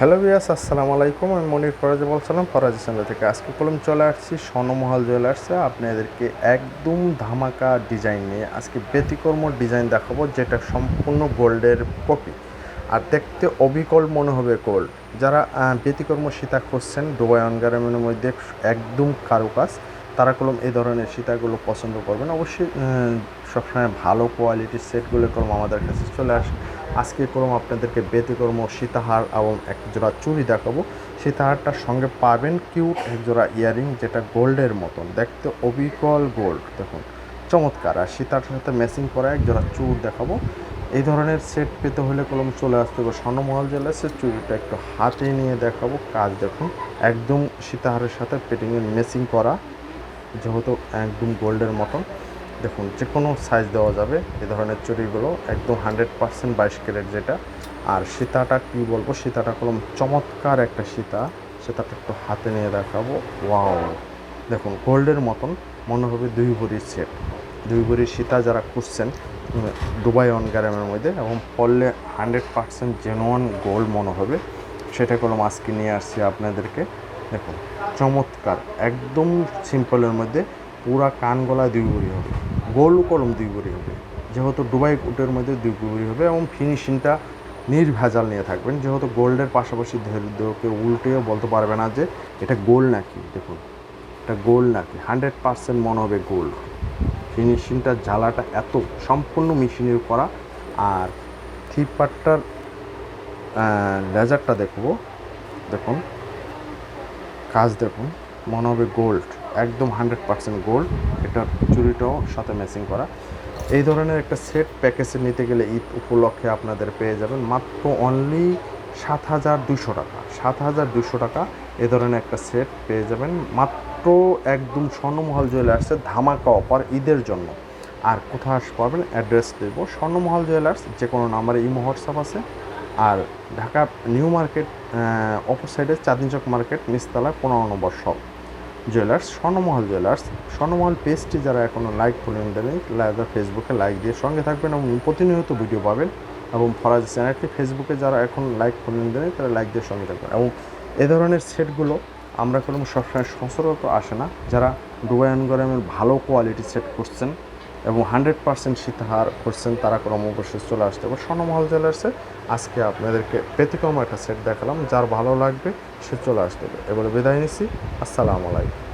Hello বিয়াস আসসালামু আলাইকুম। আমি মনির ফরাজ বলছিলাম ফরাজ চ্যানেল থেকে। আজকে কলম চলে আসছি স্বর্ণমহল জুয়েলার্সে আপনাদেরকে একদম ধামাকা ডিজাইন নিয়ে আজকে ব্যতিকর্ম ডিজাইন দেখাবো, যেটা সম্পূর্ণ গোল্ডের কপি। আর দেখতে অবিকল মনে হবে গোল্ড। যারা ব্যতিকর্ম সীতা খুঁজছেন, দুবাই অনগারামের মধ্যে একদম কারুকাজ, তারা কলম এই ধরনের সীতাগুলো পছন্দ করবেন। অবশ্যই সবসময় ভালো কোয়ালিটির সেটগুলো কলম আমাদের কাছে চলে আসে। আজকে কলম আপনাদেরকে ব্যতিকর্ম সীতাহার এবং এক জোড়া চুড়ি দেখাবো। সীতাহারটার সঙ্গে পাবেন কিউট এক জোড়া ইয়ারিং যেটা গোল্ডের মতন। দেখতে অবিকল গোল্ড, দেখুন। চমৎকার। আর সীতাহারটার সাথে ম্যাচিং করা এক জোড়া চুর দেখাবো। এই ধরনের সেট পেতে হলে কলম চলে আসতে হবে স্বর্ণমহল জেলাসের চুড়িটা একটু হাতে নিয়ে দেখাবো। কাজ দেখুন, একদম সীতাহারের সাথে পেটিংয়ের ম্যাচিং করা, যেহেতু একদম গোল্ডের মতন। দেখুন যে কোনো সাইজ দেওয়া যাবে। এ ধরনের চুড়িগুলো একদম হান্ড্রেড পার্সেন্ট বাইশ ক্যারেট যেটা। আর সীতাটা কি বলব? সীতাটা কলম চমৎকার একটা সীতা। সীতাটা একটু হাতে নিয়ে দেখাবো। ওয়াও! দেখুন, গোল্ডের মতন মনে হবে দুই ভরির সেট দুই ভরির সীতা যারা খুঁজছেন দুবাই অন গ্রামের মধ্যে, এবং পড়লে হান্ড্রেড পার্সেন্ট জেনুয়ান গোল্ড মনে হবে, সেটা কলম আজকে নিয়ে আসছি আপনাদেরকে। দেখুন, চমৎকার। একদম সিম্পলের মধ্যে পুরা কান গলায় দুই হবে, গোল কলম দুই হবে। যেহেতু দুবাই উটের মধ্যে দুই ভরি হবে এবং ফিনিশিংটা নির্ভেজাল নিয়ে থাকবেন। যেহেতু গোল্ডের পাশাপাশি কেউ উল্টেও বলতে পারবে না যে এটা গোল নাকি, দেখুন, এটা গোল নাকি, হান্ড্রেড পার্সেন্ট মনে হবে গোল্ড ফিনিশিংটা, জ্বালাটা এত সম্পূর্ণ মেশিনের করা। আর থ্রি পার্টটার লেজারটা দেখব, দেখুন, কাজ দেখুন, মনে হবে গোল্ড। একদম হান্ড্রেড পার্সেন্ট গোল্ড। এটার চুরিটাও সাথে ম্যাচিং করা। এই ধরনের একটা সেট প্যাকেজে নিতে গেলে ঈদ উপলক্ষে আপনাদের পেয়ে যাবেন মাত্র অনলি সাত হাজার দুশো টাকা। সাত হাজার দুশো টাকা এ ধরনের একটা সেট পেয়ে যাবেন। মাত্র একদম স্বর্ণমহল জুয়েলার্সে ধামাকা অফার ঈদের জন্য। আর কোথায় আসতে পারবেন? অ্যাড্রেস দেব। স্বর্ণমহল জুয়েলার্স যে কোনো নাম্বারে ইমো, হোয়াটসঅ্যাপ আছে। আর ঢাকা নিউ মার্কেট অপর সাইডে চাঁদনি চক মার্কেট, নিচতলা পনেরো নম্বর shop jewellers, Swarnamahal jewellers, Swarnamahal পেজটি যারা এখনও লাইক করলেন দেবেন ফেসবুকে লাইক দিয়ে সঙ্গে থাকবেন এবং প্রতিনিয়ত ভিডিও পাবেন এবং ফরাজ চ্যানেলটি ফেসবুকে যারা এখন লাইক করেন দেবেন তারা লাইক দিয়ে সঙ্গে থাকবেন এবং এ ধরনের সেটগুলো আমরা কোনো সবসময় সচরাচর আসে না। যারা ডুবায়ন গরমের ভালো কোয়ালিটি সেট করছেন এবং হান্ড্রেড পার্সেন্ট সীতাহার করছেন তারা ক্রমবশে চলে আসতে হবে। স্বর্ণমহল জুয়েলার্সে আজকে আপনাদেরকে পেতিকম একটা সেট দেখালাম, যার ভালো লাগবে সে চলে আসতে হবে। এবারে বিদায় নিচ্ছি। আসসালামু আলাইকুম।